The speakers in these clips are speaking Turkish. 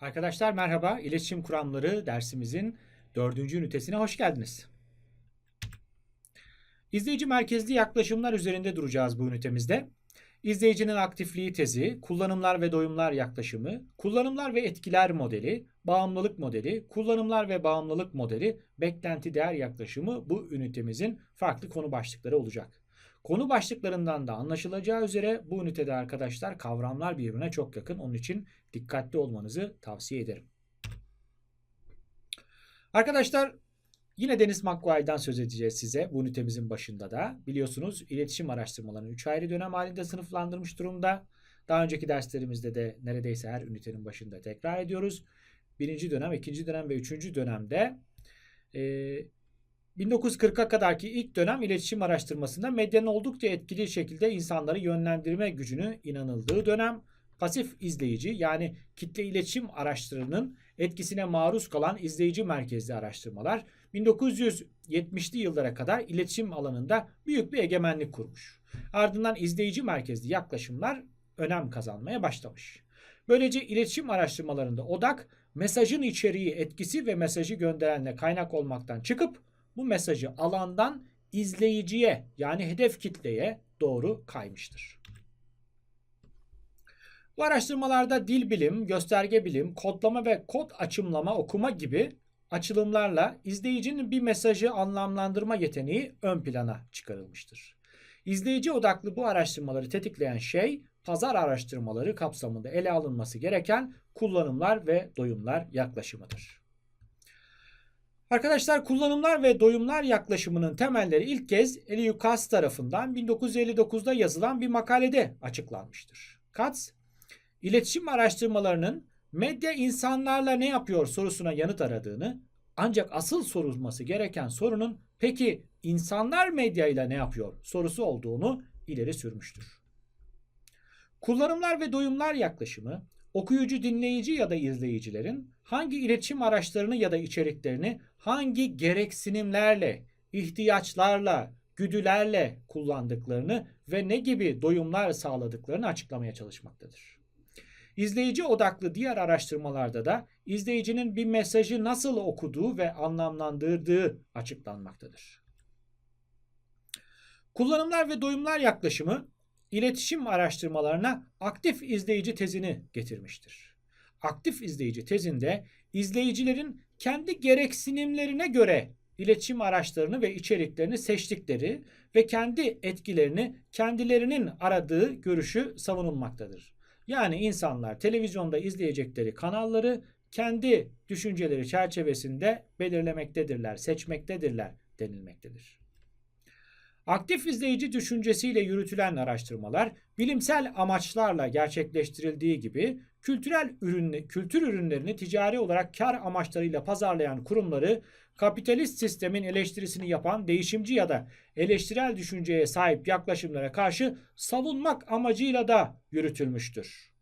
Arkadaşlar merhaba. İletişim kuramları dersimizin dördüncü ünitesine hoş geldiniz. İzleyici merkezli yaklaşımlar üzerinde duracağız bu ünitemizde. İzleyicinin aktifliği tezi, kullanımlar ve doyumlar yaklaşımı, kullanımlar ve etkiler modeli, bağımlılık modeli, kullanımlar ve bağımlılık modeli, beklenti değer yaklaşımı bu ünitemizin farklı konu başlıkları olacak. Konu başlıklarından da anlaşılacağı üzere bu ünitede arkadaşlar kavramlar birbirine çok yakın. Onun için dikkatli olmanızı tavsiye ederim. Arkadaşlar yine Deniz McGuire'dan söz edeceğiz size bu ünitemizin başında da. Biliyorsunuz iletişim araştırmalarını 3 ayrı dönem halinde sınıflandırmış durumda. Daha önceki derslerimizde de neredeyse her ünitenin başında tekrar ediyoruz. Birinci dönem, ikinci dönem ve üçüncü dönemde e, 1940'a kadarki ilk dönem iletişim araştırmasında medyanın oldukça etkili şekilde insanları yönlendirme gücünü inanıldığı dönem pasif izleyici yani kitle iletişim araçlarının etkisine maruz kalan izleyici merkezli araştırmalar 1970'li yıllara kadar iletişim alanında büyük bir egemenlik kurmuş. Ardından izleyici merkezli yaklaşımlar önem kazanmaya başlamış. Böylece iletişim araştırmalarında odak mesajın içeriği, etkisi ve mesajı gönderenle kaynak olmaktan çıkıp bu mesajı alandan izleyiciye yani hedef kitleye doğru kaymıştır. Bu araştırmalarda dil bilim, gösterge bilim, kodlama ve kod açımlama okuma gibi açılımlarla izleyicinin bir mesajı anlamlandırma yeteneği ön plana çıkarılmıştır. İzleyici odaklı bu araştırmaları tetikleyen şey pazar araştırmaları kapsamında ele alınması gereken kullanımlar ve doyumlar yaklaşımıdır. Arkadaşlar kullanımlar ve doyumlar yaklaşımının temelleri ilk kez Elihu Katz tarafından 1959'da yazılan bir makalede açıklanmıştır. Katz, iletişim araştırmalarının medya insanlarla ne yapıyor sorusuna yanıt aradığını ancak asıl sorulması gereken sorunun peki insanlar medyayla ne yapıyor sorusu olduğunu ileri sürmüştür. Kullanımlar ve doyumlar yaklaşımı okuyucu, dinleyici ya da izleyicilerin hangi iletişim araçlarını ya da içeriklerini hangi gereksinimlerle, ihtiyaçlarla, güdülerle kullandıklarını ve ne gibi doyumlar sağladıklarını açıklamaya çalışmaktadır. İzleyici odaklı diğer araştırmalarda da izleyicinin bir mesajı nasıl okuduğu ve anlamlandırdığı açıklanmaktadır. Kullanımlar ve doyumlar yaklaşımı iletişim araştırmalarına aktif izleyici tezini getirmiştir. Aktif izleyici tezinde izleyicilerin kendi gereksinimlerine göre iletişim araçlarını ve içeriklerini seçtikleri ve kendi etkilerini kendilerinin aradığı görüşü savunulmaktadır. Yani insanlar televizyonda izleyecekleri kanalları kendi düşünceleri çerçevesinde belirlemektedirler, seçmektedirler denilmektedir. Aktif izleyici düşüncesiyle yürütülen araştırmalar bilimsel amaçlarla gerçekleştirildiği gibi kültürel ürün, kültür ürünlerini ticari olarak kar amaçlarıyla pazarlayan kurumları kapitalist sistemin eleştirisini yapan değişimci ya da eleştirel düşünceye sahip yaklaşımlara karşı savunmak amacıyla da yürütülmüştür.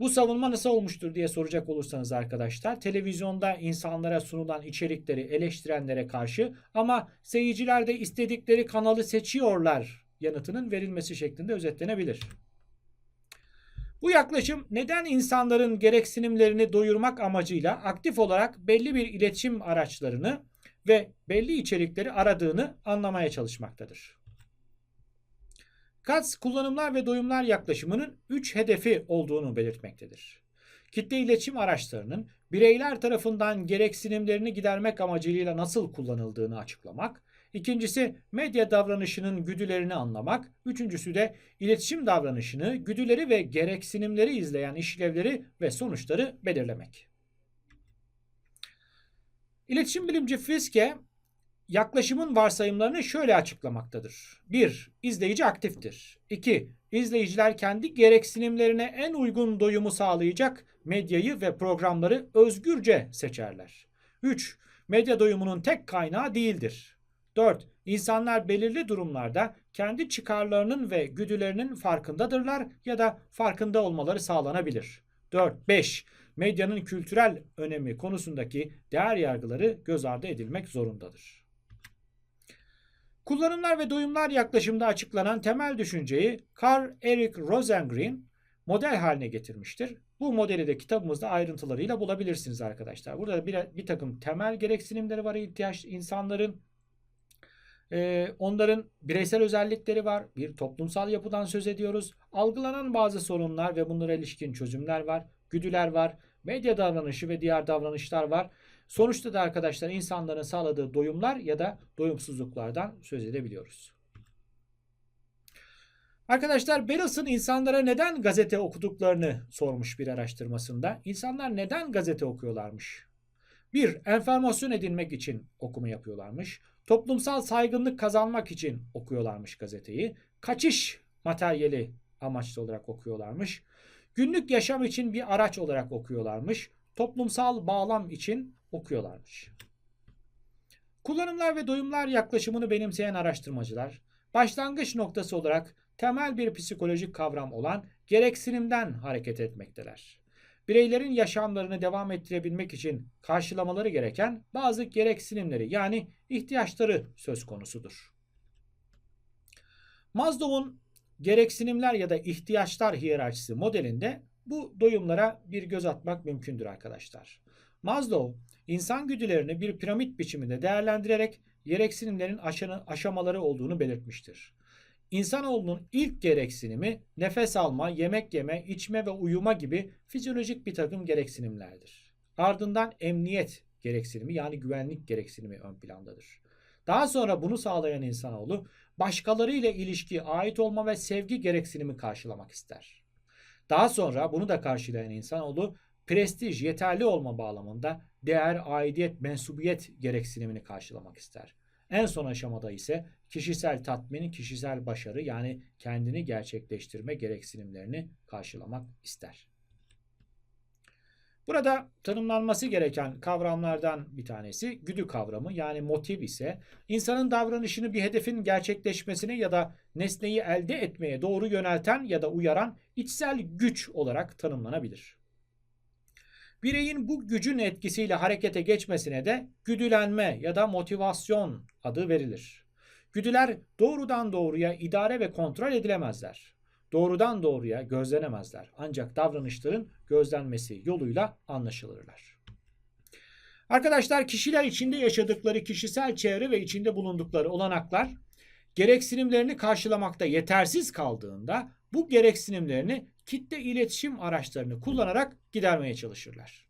Bu savunma nasıl olmuştur diye soracak olursanız arkadaşlar televizyonda insanlara sunulan içerikleri eleştirenlere karşı ama seyirciler de istedikleri kanalı seçiyorlar yanıtının verilmesi şeklinde özetlenebilir. Bu yaklaşım neden insanların gereksinimlerini doyurmak amacıyla aktif olarak belli bir iletişim araçlarını ve belli içerikleri aradığını anlamaya çalışmaktadır. Katz kullanımlar ve doyumlar yaklaşımının 3 hedefi olduğunu belirtmektedir. Kitle iletişim araçlarının bireyler tarafından gereksinimlerini gidermek amacıyla nasıl kullanıldığını açıklamak, İkincisi medya davranışının güdülerini anlamak. Üçüncüsü de iletişim davranışını, güdüleri ve gereksinimleri izleyen işlevleri ve sonuçları belirlemek. İletişim bilimci Friske yaklaşımın varsayımlarını şöyle açıklamaktadır. 1. İzleyici aktiftir. 2. İzleyiciler kendi gereksinimlerine en uygun doyumu sağlayacak medyayı ve programları özgürce seçerler. 3. Medya doyumunun tek kaynağı değildir. 4. İnsanlar belirli durumlarda kendi çıkarlarının ve güdülerinin farkındadırlar ya da farkında olmaları sağlanabilir. 4. 5. Medyanın kültürel önemi konusundaki değer yargıları göz ardı edilmek zorundadır. Kullanımlar ve doyumlar yaklaşımda açıklanan temel düşünceyi Carl Eric Rosengren model haline getirmiştir. Bu modeli de kitabımızda ayrıntılarıyla bulabilirsiniz arkadaşlar. Burada bir, bir takım temel gereksinimleri var ihtiyaç insanların. Ee, onların bireysel özellikleri var. Bir toplumsal yapıdan söz ediyoruz. Algılanan bazı sorunlar ve bunlara ilişkin çözümler var. Güdüler var. Medya davranışı ve diğer davranışlar var. Sonuçta da arkadaşlar insanların sağladığı doyumlar ya da doyumsuzluklardan söz edebiliyoruz. Arkadaşlar Beryls'ın insanlara neden gazete okuduklarını sormuş bir araştırmasında. İnsanlar neden gazete okuyorlarmış? Bir, enformasyon edinmek için okuma yapıyorlarmış. Toplumsal saygınlık kazanmak için okuyorlarmış gazeteyi. Kaçış materyali amaçlı olarak okuyorlarmış. Günlük yaşam için bir araç olarak okuyorlarmış. Toplumsal bağlam için okuyorlarmış. Kullanımlar ve doyumlar yaklaşımını benimseyen araştırmacılar, başlangıç noktası olarak temel bir psikolojik kavram olan gereksinimden hareket etmekteler. Bireylerin yaşamlarını devam ettirebilmek için karşılamaları gereken bazı gereksinimleri yani ihtiyaçları söz konusudur. Maslow'un gereksinimler ya da ihtiyaçlar hiyerarşisi modelinde bu doyumlara bir göz atmak mümkündür arkadaşlar. Maslow, insan güdülerini bir piramit biçiminde değerlendirerek gereksinimlerin aşamaları olduğunu belirtmiştir. İnsanoğlunun ilk gereksinimi nefes alma, yemek yeme, içme ve uyuma gibi fizyolojik bir takım gereksinimlerdir. Ardından emniyet gereksinimi yani güvenlik gereksinimi ön plandadır. Daha sonra bunu sağlayan insanoğlu başkalarıyla ilişki, ait olma ve sevgi gereksinimi karşılamak ister. Daha sonra bunu da karşılayan insanoğlu prestij, yeterli olma bağlamında değer, aidiyet, mensubiyet gereksinimini karşılamak ister. En son aşamada ise kişisel tatmin, kişisel başarı yani kendini gerçekleştirme gereksinimlerini karşılamak ister. Burada tanımlanması gereken kavramlardan bir tanesi güdü kavramı yani motiv ise insanın davranışını bir hedefin gerçekleşmesine ya da nesneyi elde etmeye doğru yönelten ya da uyaran içsel güç olarak tanımlanabilir. Bireyin bu gücün etkisiyle harekete geçmesine de güdülenme ya da motivasyon adı verilir. Güdüler doğrudan doğruya idare ve kontrol edilemezler. Doğrudan doğruya gözlenemezler. Ancak davranışların gözlenmesi yoluyla anlaşılırlar. Arkadaşlar kişiler içinde yaşadıkları kişisel çevre ve içinde bulundukları olanaklar gereksinimlerini karşılamakta yetersiz kaldığında bu gereksinimlerini kitle iletişim araçlarını kullanarak gidermeye çalışırlar.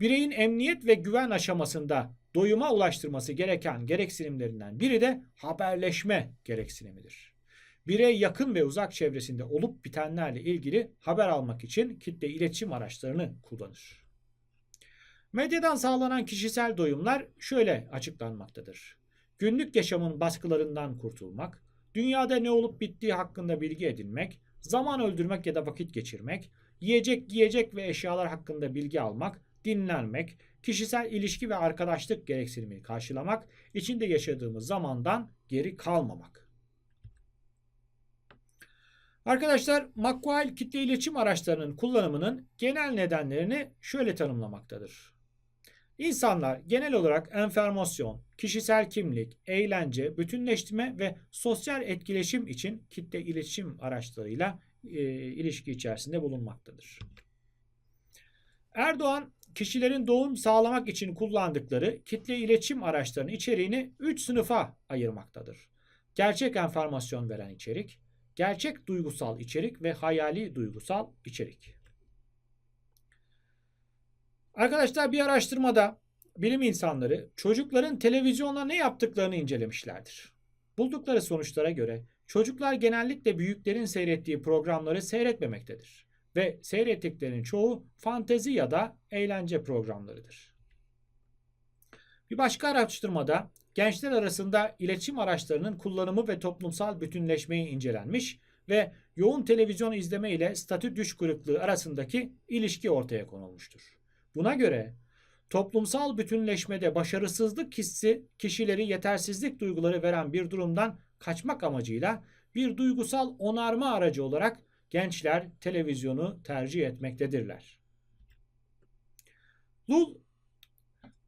Bireyin emniyet ve güven aşamasında doyuma ulaştırması gereken gereksinimlerinden biri de haberleşme gereksinimidir. Birey yakın ve uzak çevresinde olup bitenlerle ilgili haber almak için kitle iletişim araçlarını kullanır. Medyadan sağlanan kişisel doyumlar şöyle açıklanmaktadır. Günlük yaşamın baskılarından kurtulmak, dünyada ne olup bittiği hakkında bilgi edinmek, zaman öldürmek ya da vakit geçirmek, yiyecek, giyecek ve eşyalar hakkında bilgi almak, dinlenmek, kişisel ilişki ve arkadaşlık gereksinimini karşılamak, içinde yaşadığımız zamandan geri kalmamak. Arkadaşlar McQuail kitle iletişim araçlarının kullanımının genel nedenlerini şöyle tanımlamaktadır. İnsanlar genel olarak enformasyon, kişisel kimlik, eğlence, bütünleştirme ve sosyal etkileşim için kitle iletişim araçlarıyla e, ilişki içerisinde bulunmaktadır. Erdoğan kişilerin doğum sağlamak için kullandıkları kitle iletişim araçlarının içeriğini 3 sınıfa ayırmaktadır. Gerçek enformasyon veren içerik, gerçek duygusal içerik ve hayali duygusal içerik. Arkadaşlar bir araştırmada bilim insanları çocukların televizyonla ne yaptıklarını incelemişlerdir. Buldukları sonuçlara göre çocuklar genellikle büyüklerin seyrettiği programları seyretmemektedir ve seyrettiklerinin çoğu fantezi ya da eğlence programlarıdır. Bir başka araştırmada gençler arasında iletişim araçlarının kullanımı ve toplumsal bütünleşmeyi incelenmiş ve yoğun televizyon izleme ile statü düş kırıklığı arasındaki ilişki ortaya konulmuştur. Buna göre toplumsal bütünleşmede başarısızlık hissi kişileri yetersizlik duyguları veren bir durumdan kaçmak amacıyla bir duygusal onarma aracı olarak gençler televizyonu tercih etmektedirler. Lul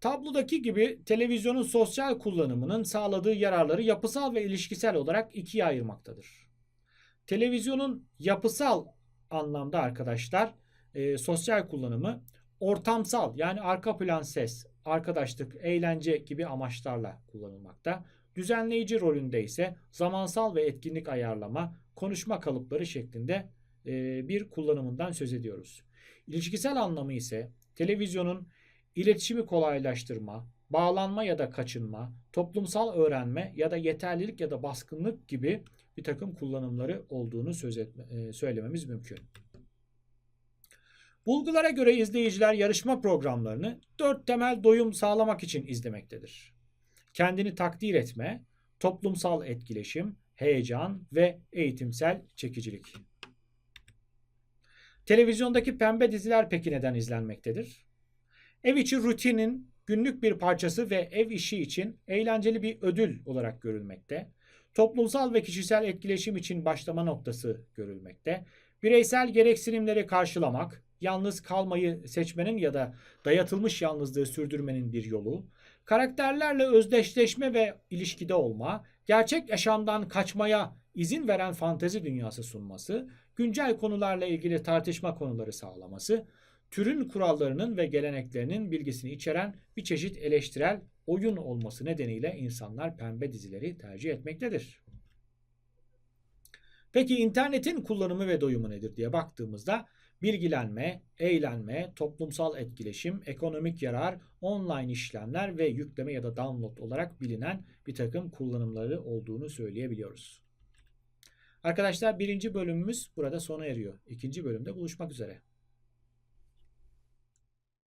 tablodaki gibi televizyonun sosyal kullanımının sağladığı yararları yapısal ve ilişkisel olarak ikiye ayırmaktadır. Televizyonun yapısal anlamda arkadaşlar e, sosyal kullanımı ortamsal yani arka plan ses, arkadaşlık, eğlence gibi amaçlarla kullanılmakta. Düzenleyici rolünde ise zamansal ve etkinlik ayarlama, konuşma kalıpları şeklinde e, bir kullanımından söz ediyoruz. İlişkisel anlamı ise televizyonun iletişimi kolaylaştırma, bağlanma ya da kaçınma, toplumsal öğrenme ya da yeterlilik ya da baskınlık gibi bir takım kullanımları olduğunu söz etme, e, söylememiz mümkün. Bulgulara göre izleyiciler yarışma programlarını dört temel doyum sağlamak için izlemektedir. Kendini takdir etme, toplumsal etkileşim, heyecan ve eğitimsel çekicilik. Televizyondaki pembe diziler peki neden izlenmektedir? Ev içi rutinin günlük bir parçası ve ev işi için eğlenceli bir ödül olarak görülmekte. Toplumsal ve kişisel etkileşim için başlama noktası görülmekte. Bireysel gereksinimleri karşılamak, yalnız kalmayı seçmenin ya da dayatılmış yalnızlığı sürdürmenin bir yolu, karakterlerle özdeşleşme ve ilişkide olma, gerçek yaşamdan kaçmaya izin veren fantezi dünyası sunması, güncel konularla ilgili tartışma konuları sağlaması, türün kurallarının ve geleneklerinin bilgisini içeren bir çeşit eleştirel oyun olması nedeniyle insanlar pembe dizileri tercih etmektedir. Peki internetin kullanımı ve doyumu nedir diye baktığımızda bilgilenme, eğlenme, toplumsal etkileşim, ekonomik yarar, online işlemler ve yükleme ya da download olarak bilinen bir takım kullanımları olduğunu söyleyebiliyoruz. Arkadaşlar birinci bölümümüz burada sona eriyor. İkinci bölümde buluşmak üzere.